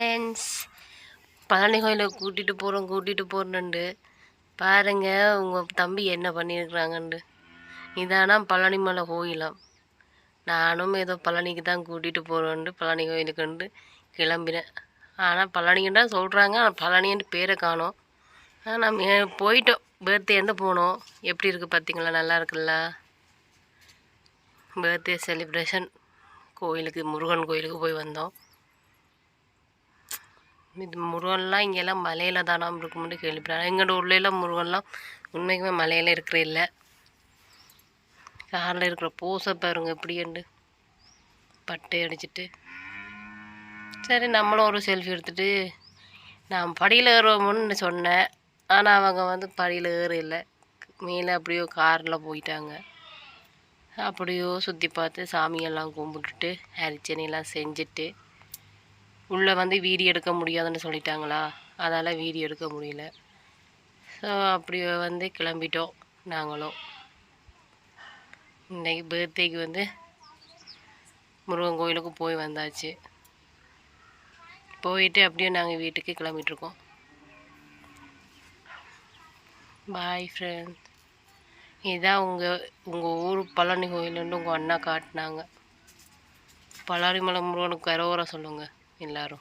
Friends Palani கோயிலுக்கு கூட்டிகிட்டு போகிறோம் கூட்டிகிட்டு போகிறோன்ட்டு பாருங்க உங்கள் தம்பி என்ன பண்ணியிருக்கிறாங்கண்டு இதானா பழனி மலை கோயிலாம் நானும் ஏதோ பழனிக்கு தான் கூட்டிகிட்டு போகிறோன்ட்டு பழனி கோயிலுக்குண்டு கிளம்பினேன். ஆனால் பழனின்னு தான் சொல்கிறாங்க ஆனால் பழனின்ட்டு பேரை காணோம். ஆனால் நம்ம போயிட்டோம். பேர்த்டேந்து போனோம்? எப்படி இருக்குது பார்த்தீங்களா நல்லா இருக்குல்ல? பர்த்டே செலிப்ரேஷன் கோயிலுக்கு முருகன் கோயிலுக்கு போய் வந்தோம். இது முருகன்லாம் இங்கெல்லாம் மலையில் தானாம் இருக்கும்னு கேள்விப்படுறாங்க எங்களோட ஊர்லலாம் முருகன்லாம் உண்மைக்குமே மலையில் இருக்கிற இல்லை. காரில் இருக்கிற பூசை பாருங்க எப்படிண்டு பட்டை அடிச்சிட்டு. சரி நம்மளும் ஒரு செல்ஃபி எடுத்துட்டு நான் படியில் ஏறுவோம்னு சொன்னேன். ஆனால் அவங்க வந்து படியில் ஏற இல்லை மேலே அப்படியோ காரில் போயிட்டாங்க. அப்படியோ சுற்றி பார்த்து சாமியெல்லாம் கும்பிட்டுட்டு அரிச்சனையெல்லாம் செஞ்சுட்டு உள்ளே வந்து வீடியோ எடுக்க முடியாதுன்னு சொல்லிட்டாங்களா? அதால் வீடியோ எடுக்க முடியல. ஸோ அப்படி வந்து கிளம்பிட்டோம் நாங்களும். இன்றைக்கி பர்த்டேக்கு வந்து முருகன் கோயிலுக்கு போய் வந்தாச்சு. போயிட்டு அப்படியே நாங்கள் வீட்டுக்கு கிளம்பிட்டுருக்கோம். பாய் ஃப்ரெண்ட்ஸ் இதுதான் உங்கள் உங்கள் ஊர் பழனி கோயிலுன்னு உங்கள் அண்ணா காட்டினாங்க. பழனிமலை முருகனுக்கு கரோவரம் சொல்லுங்கள் Claro.